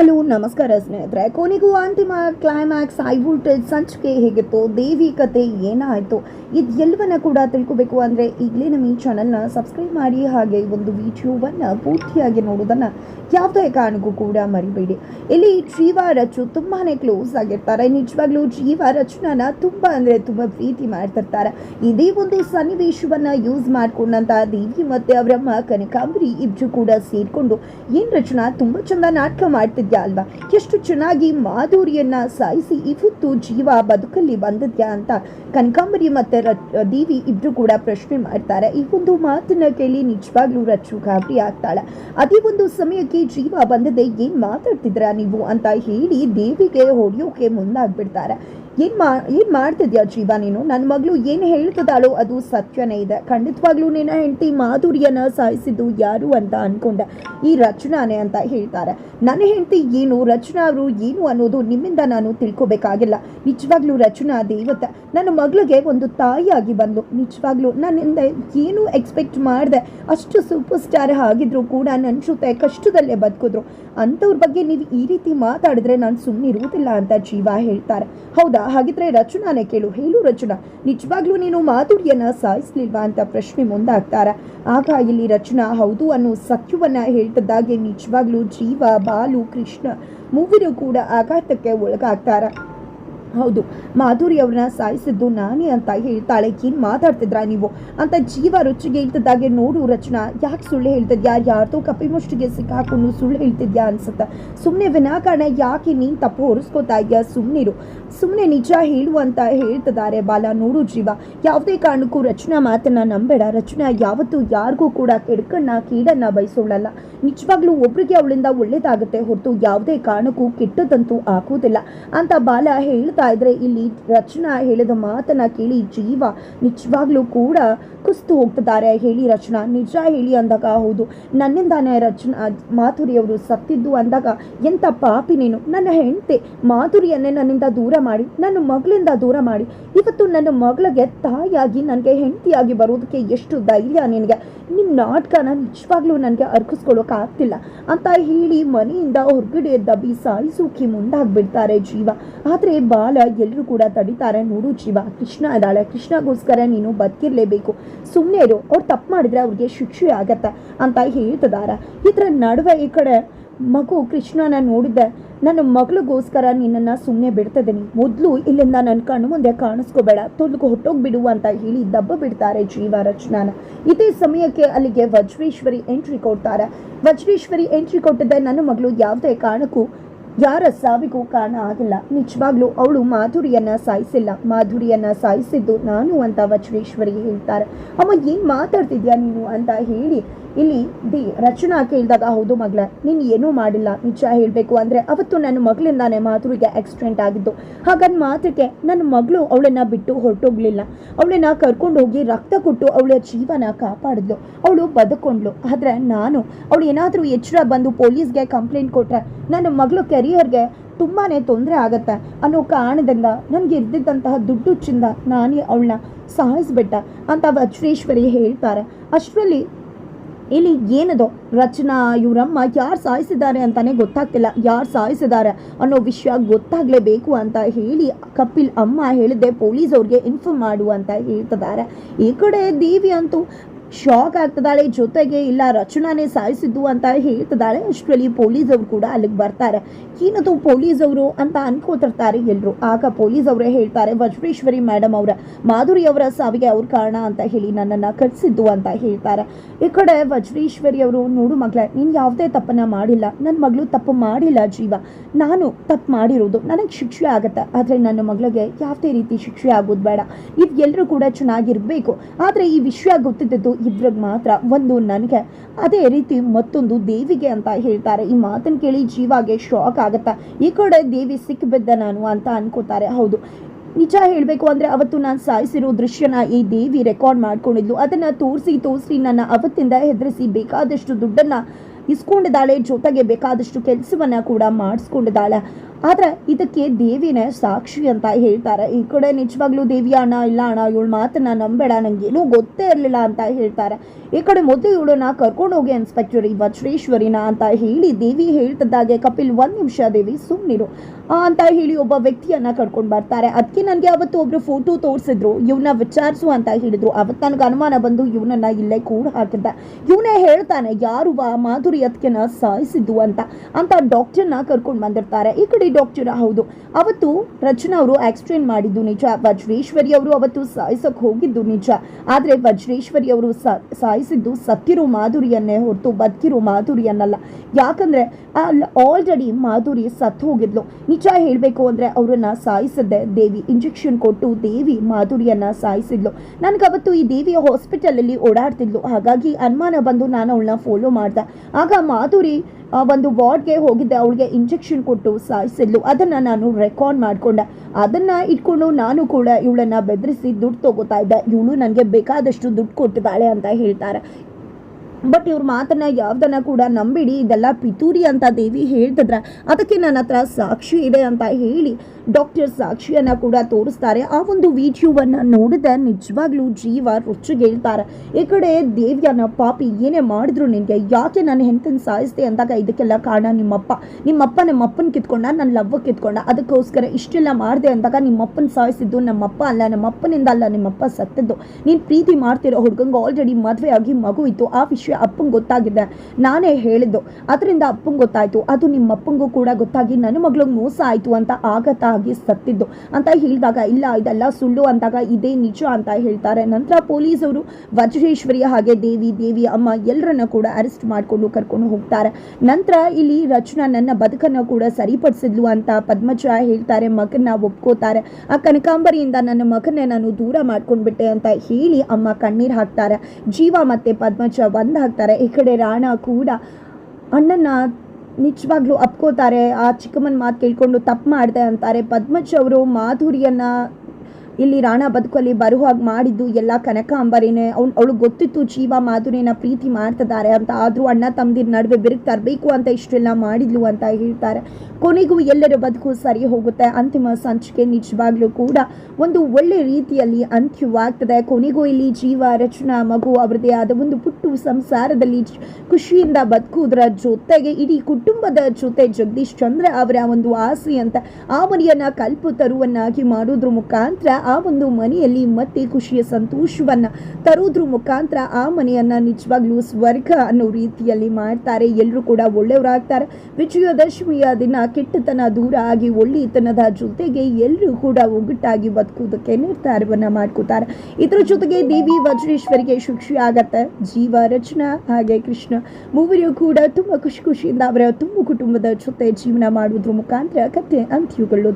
Hello, ನಮಸ್ಕಾರ ಸ್ನೇಹಿತರೆ. ಕೊನೆಗೂ ಅಂತಿಮ ಕ್ಲೈಮ್ಯಾಕ್ಸ್ ಹೈ ವೋಲ್ಟೇಜ್ ಸಂಚಿಕೆ ಹೇಗಿತ್ತು? ದೇವಿ ಕತೆ ಏನಾಯಿತು? ಇದು ಎಲ್ಲವನ್ನ ಕೂಡ ತಿಳ್ಕೊಬೇಕು ಅಂದರೆ ಈಗಲೇ ನಮ್ಮ ಈ ಚಾನಲ್ನ ಸಬ್ಸ್ಕ್ರೈಬ್ ಮಾಡಿ, ಹಾಗೆ ಒಂದು ವಿಡಿಯೋವನ್ನು ಪೂರ್ತಿಯಾಗಿ ನೋಡೋದನ್ನು ಯಾವುದೇ ಕಾರಣಕ್ಕೂ ಕೂಡ ಮರಿಬೇಡಿ. ಇಲ್ಲಿ ಜೀವ ರಚು ತುಂಬಾ ಕ್ಲೋಸ್ ಆಗಿರ್ತಾರೆ. ನಿಜವಾಗ್ಲೂ ಜೀವ ರಚನಾನ ತುಂಬ ಅಂದರೆ ತುಂಬ ಪ್ರೀತಿ ಮಾಡ್ತಿರ್ತಾರೆ. ಇದೇ ಒಂದು ಸನ್ನಿವೇಶವನ್ನು ಯೂಸ್ ಮಾಡ್ಕೊಂಡಂತ ದೇವಿ ಮತ್ತು ಅವರಮ್ಮ ಕನಕಾಂಬರಿ ಇಬ್ಬರು ಕೂಡ ಸೇರಿಕೊಂಡು ಏನು ರಚನಾ? ತುಂಬ ಚಂದ ನಾಟಕ ಮಾಡ್ತಿದ್ಯಾ ಅಲ್ವಾ? ಎಷ್ಟು ಚೆನ್ನಾಗಿ ಮಾಧುರಿಯನ್ನ ಸಾಯಿಸಿ ಇವತ್ತು ಜೀವ ಬದುಕಲ್ಲಿ ಬಂದಿದ್ಯಾ ಅಂತ ಕನಕಾಂಬರಿ ಮತ್ತೆ ದೇವಿ ಇಬ್ರು ಕೂಡ ಪ್ರಶ್ನೆ ಮಾಡ್ತಾರೆ. ಈ ಒಂದು ಮಾತನ್ನ ಕೇಳಿ ನಿಜವಾಗ್ಲೂ ರಚ್ಚು ಗಾಬರಿ ಆಗ್ತಾಳೆ. ಅದೇ ಒಂದು ಸಮಯಕ್ಕೆ ಜೀವ ಬಂದದೆ, ಏನ್ ಮಾತಾಡ್ತಿದ್ರ ನೀವು ಅಂತ ಹೇಳಿ ದೇವಿಗೆ ಹೊಡೆಯೋಕೆ ಮುಂದಾಗ್ಬಿಡ್ತಾರೆ. ಏನ್ ಮಾ, ಏನು ಮಾಡ್ತಿದ್ಯಾ ಜೀವ ನೀನು? ನನ್ನ ಮಗಳು ಏನು ಹೇಳ್ತಿದ್ದಾಳೋ ಅದು ಸತ್ಯನೇ ಇದೆ. ಖಂಡಿತವಾಗ್ಲೂ ನಿನ್ನ ಹೆಂಡತಿ ಮಾಧುರ್ಯನ ಸಾಯಿಸಿದ್ದು ಯಾರು ಅಂತ ಅನ್ಕೊಂಡೆ. ಈ ರಚನಾನೇ ಅಂತ ಹೇಳ್ತಾರೆ. ನನ್ನ ಹೆಂಡತಿ ಏನು, ರಚನಾ ಅವರು ಏನು ಅನ್ನೋದು ನಿಮ್ಮಿಂದ ನಾನು ತಿಳ್ಕೊಬೇಕಾಗಿಲ್ಲ. ನಿಜವಾಗ್ಲೂ ರಚನಾ ದೇವತೆ. ನನ್ನ ಮಗಳಿಗೆ ಒಂದು ತಾಯಿಯಾಗಿ ಬಂದು ನಿಜವಾಗ್ಲೂ ನನ್ನಿಂದ ಏನು ಎಕ್ಸ್ಪೆಕ್ಟ್ ಮಾಡಿದೆ, ಅಷ್ಟು ಸೂಪರ್ ಸ್ಟಾರ್ ಆಗಿದ್ರು ಕೂಡ ನನ್ನ ಜೊತೆ ಕಷ್ಟದಲ್ಲೇ ಬದುಕಿದ್ರು. ಅಂಥವ್ರ ಬಗ್ಗೆ ನೀವು ಈ ರೀತಿ ಮಾತಾಡಿದ್ರೆ ನಾನು ಸುಮ್ಮನೆ ಇರುವುದಿಲ್ಲ ಅಂತ ಜೀವ ಹೇಳ್ತಾರೆ. ಹೌದಾ? ಹಾಗಿದ್ರೆ ರಚನಾನೇ ಕೇಳು. ಹೇಳು ರಚನಾ, ನಿಜವಾಗ್ಲೂ ನೀನು ಮಾಧುರ್ಯನ ಸಾಯಿಸ್ಲಿಲ್ವಾ ಅಂತ ಪ್ರಶ್ನೆ ಮುಂದಾಗ್ತಾರ? ಆಗ ಇಲ್ಲಿ ರಚನಾ, ಹೌದು ಅನ್ನೋ ಸತ್ಯವನ್ನ ಹೇಳ್ತಿದ್ದಾಗೆ ನಿಜವಾಗ್ಲೂ ಜೀವ, ಬಾಲು, ಕೃಷ್ಣ ಮೂವರು ಕೂಡ ಆಘಾತಕ್ಕೆ ಒಳಗಾಗ್ತಾರೆ? ಹೌದು, ಮಾಧುರಿ ಅವ್ರನ್ನ ಸಾಯಿಸಿದ್ದು ನಾನೇ ಅಂತ ಹೇಳ್ತಾಳೆ ಏನು ಮಾತಾಡ್ತಿದ್ರಾ ನೀವು? ಅಂತ ಜೀವ ರುಚಿಗೆ ಹೇಳ್ತಿದ್ದಾಗೆ ನೋಡು ರಚನಾ, ಯಾಕೆ ಸುಳ್ಳು ಹೇಳ್ತಿದ್ಯಾ? ಯಾರ್ದೋ ಕಪಿಮುಷ್ಟಿಗೆ ಸಿಕ್ಕಾಕೊಂಡು ಸುಳ್ಳು ಹೇಳ್ತಿದ್ಯಾ ಅನ್ಸುತ್ತೆ. ಸುಮ್ಮನೆ ವಿನಾಕಾರಣ ಯಾಕೆ ನೀನು ತಪ್ಪು ಹೊರಿಸ್ಕೋತಾ ಇದೆಯಾ? ಸುಮ್ಮನಿರು ಸುಮ್ಮನೆ ನಿಜ ಹೇಳು ಅಂತ ಹೇಳ್ತಿದ್ದಾರೆ ಬಾಲ. ನೋಡು ಜೀವ, ಯಾವುದೇ ಕಾರಣಕ್ಕೂ ರಚನಾ ಮಾತನ್ನ ನಂಬೇಡ. ರಚನಾ ಯಾವತ್ತೂ ಯಾರಿಗೂ ಕೂಡ ಕೆಡ್ಕಣ್ಣ ಕೀಡನ್ನ ಬಯಸೋಳಲ್ಲ. ನಿಜವಾಗ್ಲೂ ಒಬ್ರಿಗೆ ಅವಳಿಂದ ಒಳ್ಳೇದಾಗುತ್ತೆ ಹೊರತು ಯಾವುದೇ ಕಾರಣಕ್ಕೂ ಕೆಟ್ಟದಂತೂ ಆಗೋದಿಲ್ಲ ಅಂತ ಬಾಲ ಹೇಳ್ತಾ ಇದ್ರೆ, ಇಲ್ಲಿ ರಚನಾ ಹೇಳಿದ ಮಾತನ್ನ ಕೇಳಿ ಜೀವ ನಿಜವಾಗ್ಲೂ ಕೂಡ ಕುಸ್ತು ಹೋಗ್ತಿದ್ದಾರೆ ಹೇಳಿ ರಚನಾ. ನಿಜ ಹೇಳಿ ಅಂದಾಗ ಹೌದು. ನನ್ನಿಂದಾನೇ ರಚನಾ ಮಾಧುರಿಯವರು ಸತ್ತಿದ್ದು ಅಂದಾಗ ಎಂಥ ಪಾಪಿ ನೀನು. ನನ್ನ ಹೆಂಡತಿ ಮಾಧುರಿಯನ್ನೇ ನನ್ನಿಂದ ದೂರ ಮಾಡಿ, ನನ್ನ ಮಗಳಿಂದ ದೂರ ಮಾಡಿ. ಇವತ್ತು ನನ್ನ ಮಗಳಿಗೆ ತಾಯಿಯಾಗಿ, ನನಗೆ ಹೆಂಡತಿಯಾಗಿ ಬರೋದಕ್ಕೆ ಎಷ್ಟು ಧೈರ್ಯ ನಿನಗೆ. ನಿನ್ನ ನಾಟಕನ ನಿಜವಾಗ್ಲೂ ನನಗೆ ಅರ್ಕಿಸ್ಕೊಳ್ಳೋಕೆ ಆಗ್ತಿಲ್ಲ ಅಂತ ಹೇಳಿ ಮನೆಯಿಂದ ಹೊರಗಡೆ ದಬ್ಬಿ ಸಾಯಿಸೋಕೆ ಮುಂದಾಗ್ಬಿಡ್ತಾರೆ ಜೀವ. ಆದರೆ ಬಾಲ ಎಲ್ಲರೂ ಕೂಡ ತಡಿತಾರೆ. ನೋಡು ಜೀವ, ಕೃಷ್ಣ ಇದ್ದಾಳೆ. ಕೃಷ್ಣಗೋಸ್ಕರ ನೀನು ಬದುಕಿರಲೇಬೇಕು. ಸುಮ್ಮನೆ ಇರು. ಅವ್ರು ತಪ್ಪು ಮಾಡಿದ್ರೆ ಅವ್ರಿಗೆ ಶಿಕ್ಷೆ ಆಗತ್ತೆ ಅಂತ ಹೇಳ್ತಿದ್ದಾರೆ ಇದರ ನಡುವೆ ಈ ಕಡೆ ಮಗು ಕೃಷ್ಣನ ನೋಡಿದ್ದೆ. ನನ್ನ ಮಗಳಿಗೋಸ್ಕರ ನಿನ್ನನ್ನು ಸುಮ್ಮನೆ ಬಿಡ್ತಿದ್ದೀನಿ. ಮೊದಲು ಇಲ್ಲಿಂದ ನನ್ನ ಕಣ್ಣು ಮುಂದೆ ಕಾಣಿಸ್ಕೋಬೇಡ. ತೊಲಗು ಹೊಟ್ಟೋಗ್ಬಿಡು ಅಂತ ಹೇಳಿ ದಬ್ಬ ಬಿಡ್ತಾರೆ ಜೀವ ರಚನಾನ. ಇದೇ ಸಮಯಕ್ಕೆ ಅಲ್ಲಿಗೆ ವಜ್ರೇಶ್ವರಿ ಎಂಟ್ರಿ ಕೊಡ್ತಾರೆ. ವಜ್ರೇಶ್ವರಿ ಎಂಟ್ರಿ ಕೊಟ್ಟಿದ್ದೆ ನನ್ನ ಮಗಳು ಯಾವುದೇ ಕಾರಣಕ್ಕೂ. ಯಾರ ಸಾವಿಗೂ ಕಾರಣ ಆಗಿಲ್ಲ. ನಿಜವಾಗ್ಲೂ ಅವಳು ಮಾಧುರಿಯನ್ನ ಸಾಯಿಸಿಲ್ಲ. ಮಾಧುರಿಯನ್ನ ಸಾಯಿಸಿದ್ದು ನಾನು ಅಂತ ವಜ್ರೇಶ್ವರಿ ಹೇಳ್ತಾರೆ. ಅಮ್ಮ, ಏನು ಮಾತಾಡ್ತಿದ್ಯಾ ನೀನು ಅಂತ ಹೇಳಿ ಇಲ್ಲಿ ದಿ ರಚನಾ ಕೇಳಿದಾಗ, ಹೌದು ಮಗಳ, ನೀನು ಏನೂ ಮಾಡಿಲ್ಲ. ನಿಜ ಹೇಳಬೇಕು ಅಂದರೆ ಅವತ್ತು ನನ್ನ ಮಗಳಿಂದಾನೆ ಮಾತುರಿಗೆ ಆಕ್ಸಿಡೆಂಟ್ ಆಗಿದ್ದು. ಹಾಗನ್ ಮಾತ್ರಕ್ಕೆ ನನ್ನ ಮಗಳು ಅವಳನ್ನು ಬಿಟ್ಟು ಹೊರಟೋಗ್ಲಿಲ್ಲ. ಅವಳನ್ನ ಕರ್ಕೊಂಡು ಹೋಗಿ ರಕ್ತ ಕೊಟ್ಟು ಅವಳ ಜೀವನ ಕಾಪಾಡಿದ್ಲು. ಅವಳು ಬದುಕೊಂಡ್ಳು. ಆದರೆ ನಾನು, ಅವಳು ಏನಾದರೂ ಎಚ್ಚರ ಬಂದು ಪೊಲೀಸ್ಗೆ ಕಂಪ್ಲೇಂಟ್ ಕೊಟ್ಟರೆ ನನ್ನ ಮಗಳು ಕೆರಿಯರ್ಗೆ ತುಂಬಾ ತೊಂದರೆ ಆಗತ್ತೆ. ಅನ್ನೋ ಕಾರಣದಿಂದ ನನಗೆ ಇದ್ದಿದ್ದಂತಹ ದುಡ್ಡು ಚಿಂದ ನಾನೇ ಅವಳನ್ನ ಸಾಯಿಸ್ಬಿಟ್ಟ, ಅಂತ ವಜ್ರೇಶ್ವರಿ ಹೇಳ್ತಾರೆ. ಅಷ್ಟರಲ್ಲಿ ಇಲ್ಲಿ ಏನದು? ರಚನಾ, ಇವರಮ್ಮ ಯಾರು ಸಾಯಿಸಿದ್ದಾರೆ ಅಂತಾನೆ ಗೊತ್ತಾಗ್ತಿಲ್ಲ. ಯಾರು ಸಾಯಿಸಿದ್ದಾರೆ ಅನ್ನೋ ವಿಷಯ ಗೊತ್ತಾಗಲೇಬೇಕು ಅಂತ ಹೇಳಿ ಕಪಿಲ್ ಅಮ್ಮ ಹೇಳಿದೆ ಪೊಲೀಸ್ ಅವ್ರಿಗೆ ಇನ್ಫಾರ್ಮ್ ಮಾಡು ಅಂತ ಹೇಳ್ತಿದ್ದಾರೆ. ಈ ಕಡೆ ದೇವಿ ಅಂತೂ ಶಾಕ್ ಆಗ್ತದಾಳೆ ಜೊತೆಗೆ ಇಲ್ಲ, ರಚನಾನೇ ಸಾಯಿಸಿದ್ದು ಅಂತ ಹೇಳ್ತದಾಳೆ ಅಷ್ಟರಲ್ಲಿ ಪೊಲೀಸ್ ಅವರು ಕೂಡ ಅಲ್ಲಿಗೆ ಬರ್ತಾರೆ. ಏನದು ಪೊಲೀಸ್ ಅವರು ಅಂತ ಅನ್ಕೋತಿರ್ತಾರೆ ಎಲ್ಲರೂ ಆಗ ಪೊಲೀಸ್ ಅವರೇ ಹೇಳ್ತಾರೆ, ವಜ್ರೇಶ್ವರಿ ಮೇಡಮ್ ಅವರ, ಮಾಧುರಿ ಅವರ ಸಾವಿಗೆ ಅವ್ರ ಕಾರಣ ಅಂತ ಹೇಳಿ ನನ್ನನ್ನು ಕಟ್ಸಿದ್ದು ಅಂತ ಹೇಳ್ತಾರೆ. ಈ ಕಡೆ ವಜ್ರೇಶ್ವರಿ ಅವರು, ನೋಡು ಮಗಳೇ, ನೀನು ಯಾವುದೇ ತಪ್ಪನ್ನ ಮಾಡಿಲ್ಲ. ನನ್ನ ಮಗಳು ತಪ್ಪು ಮಾಡಿಲ್ಲ ಜೀವ. ನಾನು ತಪ್ಪು ಮಾಡಿರೋದು ನನಗೆ ಶಿಕ್ಷೆ ಆಗುತ್ತೆ. ಆದರೆ ನನ್ನ ಮಗಳಿಗೆ ಯಾವುದೇ ರೀತಿ ಶಿಕ್ಷೆ ಆಗೋದು ಬೇಡ. ಇದು ಎಲ್ಲರೂ ಕೂಡ ಚೆನ್ನಾಗಿರಬೇಕು. ಆದರೆ ಈ ವಿಷಯ ಗೊತ್ತಿದ್ದದ್ದು ಇಬ್ರಿಗೆ ಮಾತ್ರ, ಒಂದು ನನಗೆ, ಅದೇ ರೀತಿ ಮತ್ತೊಂದು ದೇವಿಗೆ ಅಂತ ಹೇಳ್ತಾರೆ. ಈ ಮಾತನ್ನು ಕೇಳಿ ಜೀವಾಗೆ ಶಾಕ್ ಆಗುತ್ತಾ? ಈ ಕಡೆ ದೇವಿ ಸಿಕ್ಕಿಬಿದ್ದೆ ನಾನು ಅಂತ ಅನ್ಕೋತಾರೆ ಹೌದು. ನಿಜ ಹೇಳಬೇಕು ಅಂದರೆ ಅವತ್ತು ನಾನು ಸಾಯಿಸಿರೋ ದೃಶ್ಯನ ಈ ದೇವಿ ರೆಕಾರ್ಡ್ ಮಾಡ್ಕೊಂಡಿದ್ಲು. ಅದನ್ನು ತೋರಿಸಿ ತೋರಿಸಿ ನನ್ನ ಅವತ್ತಿಂದ ಹೆದರಿಸಿ ಬೇಕಾದಷ್ಟು ದುಡ್ಡನ್ನು ಇಸ್ಕೊಂಡಿದ್ದಾಳೆ, ಜೊತೆಗೆ ಬೇಕಾದಷ್ಟು ಕೆಲಸವನ್ನು ಕೂಡ ಮಾಡಿಸ್ಕೊಂಡಿದ್ದಾಳೆ. ಆದ್ರೆ ಇದಕ್ಕೆ ದೇವಿನೇ ಸಾಕ್ಷಿ ಅಂತ ಹೇಳ್ತಾರೆ. ಈ ಕಡೆ ನಿಜವಾಗ್ಲೂ ದೇವಿ ಅಣ್ಣ ಇಲ್ಲ ಅಣ್ಣ, ಇವಳು ಮಾತನ್ನ ನಂಬೇಡ, ನಂಗೇನೂ ಗೊತ್ತೇ ಇರಲಿಲ್ಲ ಅಂತ ಹೇಳ್ತಾರೆ. ಈ ಕಡೆ ಮೊದಲು ಇವಳನ್ನ ಕರ್ಕೊಂಡು ಹೋಗಿ ಇನ್ಸ್ಪೆಕ್ಟರ್ ಈ ವಜ್ರೇಶ್ವರಿನ ಅಂತ ಹೇಳಿ ದೇವಿ ಹೇಳ್ತಿದ್ದಾಗೆ, ಕಪಿಲ್, ಒಂದ್ ನಿಮಿಷ ದೇವಿ ಸುಮ್ಮನಿರು ಅಂತ ಹೇಳಿ ಒಬ್ಬ ವ್ಯಕ್ತಿಯನ್ನ ಕರ್ಕೊಂಡು ಬರ್ತಾರೆ. ಅದಕ್ಕೆ ನನಗೆ ಅವತ್ತು ಒಬ್ರು ಫೋಟೋ ತೋರಿಸಿದ್ರು ಇವನ್ನ ವಿಚಾರಿಸು ಅಂತ ಹೇಳಿದ್ರು. ಅವತ್ತು ನನಗೆ ಅನುಮಾನ ಬಂದು ಇವನನ್ನ ಇಲ್ಲೇ ಕೂಡ ಹಾಕಿದ್ದ. ಇವನೇ ಹೇಳ್ತಾನೆ, ಯಾರು ಮಾಧುರಿ ಅದಕ್ಕೆನ ಸಾಯಿಸಿದ್ದು ಅಂತ. ಅಂತ ಡಾಕ್ಟರ್ನ ಕರ್ಕೊಂಡು ಬಂದಿರ್ತಾರೆ. ಈ ಕಡೆ ಡಾಕ್ಟರ್ ಹೌದು. ಅವತ್ತು ರಚನಾ ಅವರು ಆಕ್ಸಿಡೆಂಟ್ ಮಾಡಿದ್ದು ನಿಜ. ವಜ್ರೇಶ್ವರಿ ಅವರು ಅವತ್ತು ಸಾಯಿಸಕ್ ಹೋಗಿದ್ದು ನಿಜ. ಆದ್ರೆ ವಜ್ರೇಶ್ವರಿ ಅವರು ಸಾಯಿಸಿದ್ದು ಸತ್ತಿರೋ ಮಾಧುರಿಯನ್ನೇ ಹೊರತು ಬದುಕಿರೋ ಮಾಧುರಿಯನ್ನಲ್ಲ. ಯಾಕಂದ್ರೆ ಆಲ್ರೆಡಿ ಮಾಧುರಿ ಸತ್ತು ಹೋಗಿದ್ಲು. ನಿಜ ಹೇಳಬೇಕು ಅಂದ್ರೆ ಅವರನ್ನು ಸಾಯಿಸಿದ್ದೆ ದೇವಿ ಇಂಜೆಕ್ಷನ್ ಕೊಟ್ಟು ದೇವಿ ಮಾಧುರಿಯನ್ನ ಸಾಯಿಸಿದ್ಲು. ನನಗೆ ಅವತ್ತು ಈ ದೇವಿಯ ಹಾಸ್ಪಿಟಲಲ್ಲಿ ಓಡಾಡ್ತಿದ್ಲು. ಹಾಗಾಗಿ ಅನುಮಾನ ಬಂದು ನಾನು ಅವಳನ್ನ ಫಾಲೋ ಮಾಡ್ದೆ. ಆಗ ಮಾಧುರಿ ಒಂದು ವಾರ್ಡ್ಗೆ ಹೋಗಿದ್ದೆ, ಅವಳಿಗೆ ಇಂಜೆಕ್ಷನ್ ಕೊಟ್ಟು ಸಾಯಿಸಿದ್ಲು. ಅದನ್ನು ನಾನು ರೆಕಾರ್ಡ್ ಮಾಡಿಕೊಂಡೆ. ಅದನ್ನು ಇಟ್ಕೊಂಡು ನಾನು ಕೂಡ ಇವಳನ್ನು ಬೆದರಿಸಿ ದುಡ್ಡು ತಗೋತಾ ಇದ್ದೆ. ಇವಳು ನನಗೆ ಬೇಕಾದಷ್ಟು ದುಡ್ಡು ಕೊಟ್ಟಿದ್ದಾಳೆ ಅಂತ ಹೇಳ್ತಾರೆ. ಬಟ್ ಇವ್ರ ಮಾತನ್ನ ಯಾವ್ದನ್ನ ಕೂಡ ನಂಬಿಡಿ. ಇದೆಲ್ಲ ಪಿತೂರಿ ಅಂತ ದೇವಿ ಹೇಳ್ತದ್ರ ಅದಕ್ಕೆ ನನ್ನ ಹತ್ರ ಸಾಕ್ಷಿ ಇದೆ ಅಂತ ಹೇಳಿ ಡಾಕ್ಟರ್ ಸಾಕ್ಷಿಯನ್ನ ಕೂಡ ತೋರಿಸ್ತಾರೆ. ಆ ಒಂದು ವಿಡಿಯೋವನ್ನ ನೋಡಿದ ನಿಜವಾಗ್ಲೂ ಜೀವ ರೊಚ್ಚಿಗೇಳ್ತಾರೆ ಈ ಕಡೆ ದೇವಿಯನ್ನ ಪಾಪಿ ಏನೇ ಮಾಡಿದ್ರು ನಿನಗೆ? ಯಾಕೆ ನಾನು ಹೆಂಡತಿನ ಸಾಯಿಸ್ದೆ ಅಂದಾಗ ಇದಕ್ಕೆಲ್ಲ ಕಾರಣ ನಿಮ್ಮಪ್ಪ. ನಿಮ್ಮಪ್ಪ ನಮ್ಮಪ್ಪನ ಕಿತ್ಕೊಂಡ, ನನ್ನ ಲವ್ವ ಕಿತ್ಕೊಂಡ. ಅದಕ್ಕೋಸ್ಕರ ಇಷ್ಟೆಲ್ಲ ಮಾಡಿದೆ ಅಂದಾಗ ನಿಮ್ಮಪ್ಪನ ಸಾಯಿಸಿದ್ದು ನಮ್ಮಪ್ಪ ಅಲ್ಲ, ನಮ್ಮಪ್ಪನಿಂದ ಅಲ್ಲ, ನಿಮ್ಮಪ್ಪ ಸತ್ತಿದ್ದು. ನೀನು ಪ್ರೀತಿ ಮಾಡ್ತಿರೋ ಹುಡ್ಗಂಗೆ ಆಲ್ರೆಡಿ ಮದುವೆ ಆಗಿ ಮಗು ಇತ್ತು. ಆ ವಿಷಯ ಅಪ್ಪಂಗೆ ಗೊತ್ತಾಗಿದೆ. ನಾನೇ ಹೇಳಿದ್ದು. ಅದರಿಂದ ಅಪ್ಪಂಗೆ ಗೊತ್ತಾಯಿತು. ಅದು ನಿಮ್ಮ ಅಪ್ಪಂಗೂ ಕೂಡ ಗೊತ್ತಾಗಿ ನನ್ನ ಮಗಳಿಗೆ ಮೋಸ ಆಯಿತು ಅಂತ ಆಗತ ಆಗಿ ಸತ್ತಿದ್ದು. ಅಂತ ಹೇಳಿದಾಗ, ಇಲ್ಲ, ಇದೆಲ್ಲ ಸುಳ್ಳು ಅಂದಾಗ ಇದೇ ನಿಜ ಅಂತ ಹೇಳ್ತಾರೆ. ನಂತರ ಪೊಲೀಸರು ವಜ್ರೇಶ್ವರಿಯ ಹಾಗೆ ದೇವಿ ದೇವಿ ಅಮ್ಮ ಎಲ್ಲರನ್ನ ಕೂಡ ಅರೆಸ್ಟ್ ಮಾಡಿಕೊಂಡು ಕರ್ಕೊಂಡು ಹೋಗ್ತಾರೆ. ನಂತರ ಇಲ್ಲಿ ರಚನಾ ನನ್ನ ಬದುಕನ್ನು ಕೂಡ ಸರಿಪಡಿಸಿದ್ಲು ಅಂತ ಪದ್ಮಜ ಹೇಳ್ತಾರೆ. ಮಗನ್ನ ಒಪ್ಕೋತಾರೆ. ಆ ಕನಕಾಂಬರಿಯಿಂದ ನನ್ನ ಮಗನ್ನೇ ನಾನು ದೂರ ಮಾಡ್ಕೊಂಡ್ಬಿಟ್ಟೆ ಅಂತ ಹೇಳಿ ಅಮ್ಮ ಕಣ್ಣೀರು ಹಾಕ್ತಾರೆ. ಜೀವ ಮತ್ತೆ ಪದ್ಮಜ ಒಂದ್ ಹಾಕ್ತಾರೆ ಈ ಕಡೆ ರಾಣ ಕೂಡ ಅಣ್ಣನ ನಿಜವಾಗ್ಲೂ ಅಪ್ಕೋತಾರೆ. ಆ ಚಿಕ್ಕಮ್ಮನ ಮಾತು ಕೇಳ್ಕೊಂಡು ತಪ್ಪು ಮಾಡಿದೆ ಅಂತಾರೆ. ಪದ್ಮಜ್ ಅವರು ಮಾಧುರಿಯನ್ನ ಇಲ್ಲಿ ರಾಣ ಬದುಕಲ್ಲಿ ಬರುವಾಗ ಮಾಡಿದ್ದು ಎಲ್ಲ ಕನಕಾಂಬರಿನೇ ಅವ್ನು ಅವಳು ಗೊತ್ತಿತ್ತು ಜೀವ ಮಾಧುರಿನ ಪ್ರೀತಿ ಮಾಡ್ತಿದ್ದಾರೆ ಅಂತ. ಆದರೂ ಅಣ್ಣ ತಮ್ಮದಿರ ನಡುವೆ ಬೆರಕು ತರಬೇಕು ಅಂತ ಇಷ್ಟೆಲ್ಲ ಮಾಡಿದ್ಲು ಅಂತ ಹೇಳ್ತಾರೆ. ಕೊನೆಗೂ ಎಲ್ಲರ ಬದುಕು ಸರಿ ಹೋಗುತ್ತೆ. ಅಂತಿಮ ಸಂಚಿಕೆ ನಿಜವಾಗ್ಲೂ ಕೂಡ ಒಂದು ಒಳ್ಳೆ ರೀತಿಯಲ್ಲಿ ಅಂತ್ಯವಾಗ್ತದೆ. ಕೊನೆಗೂ ಇಲ್ಲಿ ಜೀವ, ರಚನಾ, ಮಗು ಅವರದೇ ಆದ ಒಂದು ಪುಟ್ಟು ಸಂಸಾರದಲ್ಲಿ ಖುಷಿಯಿಂದ ಬದುಕುವುದರ ಜೊತೆಗೆ ಇಡೀ ಕುಟುಂಬದ ಜೊತೆ ಜಗದೀಶ್ ಚಂದ್ರ ಅವರ ಒಂದು ಆಸೆ ಅಂತ. ಆ ಮನೆಯನ್ನ ಕಲ್ಪು ತರುವನ್ನಾಗಿ ಮಾಡೋದ್ರ ಮುಖಾಂತರ ಆ ಒಂದು ಮನೆಯಲ್ಲಿ ಮತ್ತೆ ಖುಷಿಯ ಸಂತೋಷವನ್ನ ತರೋದ್ರ ಮುಖಾಂತರ ಆ ಮನೆಯನ್ನ ನಿಜವಾಗ್ಲೂ ಸ್ವರ್ಗ ಅನ್ನೋ ರೀತಿಯಲ್ಲಿ ಮಾಡ್ತಾರೆ. ಎಲ್ಲರೂ ಕೂಡ ಒಳ್ಳೆಯವರಾಗ್ತಾರೆ. ವಿಜಯದಶಮಿಯ ದಿನ ಕೆಟ್ಟತನ ದೂರ ಆಗಿ ಒಳ್ಳೆಯತನದ ಜೊತೆಗೆ ಎಲ್ಲರೂ ಕೂಡ ಒಗ್ಗಟ್ಟಾಗಿ ಬದುಕುವುದಕ್ಕೆ ನಿರ್ಧಾರವನ್ನ ಮಾಡ್ಕೋತಾರೆ. ಇದ್ರ ಜೊತೆಗೆ ದೇವಿ ವಜ್ರೇಶ್ವರಿಗೆ ಶಿಕ್ಷೆ ಆಗತ್ತೆ. ಜೀವ ರಚನಾ ಹಾಗೆ ಕೃಷ್ಣ ಮೂವರು ಕೂಡ ತುಂಬಾ ಖುಷಿ ಖುಷಿಯಿಂದ ಅವರ ತುಂಬ ಕುಟುಂಬದ ಜೊತೆ ಜೀವನ ಮಾಡುವುದ್ರ ಮುಖಾಂತರ ಕತೆ ಅಂತ್ಯಗಳು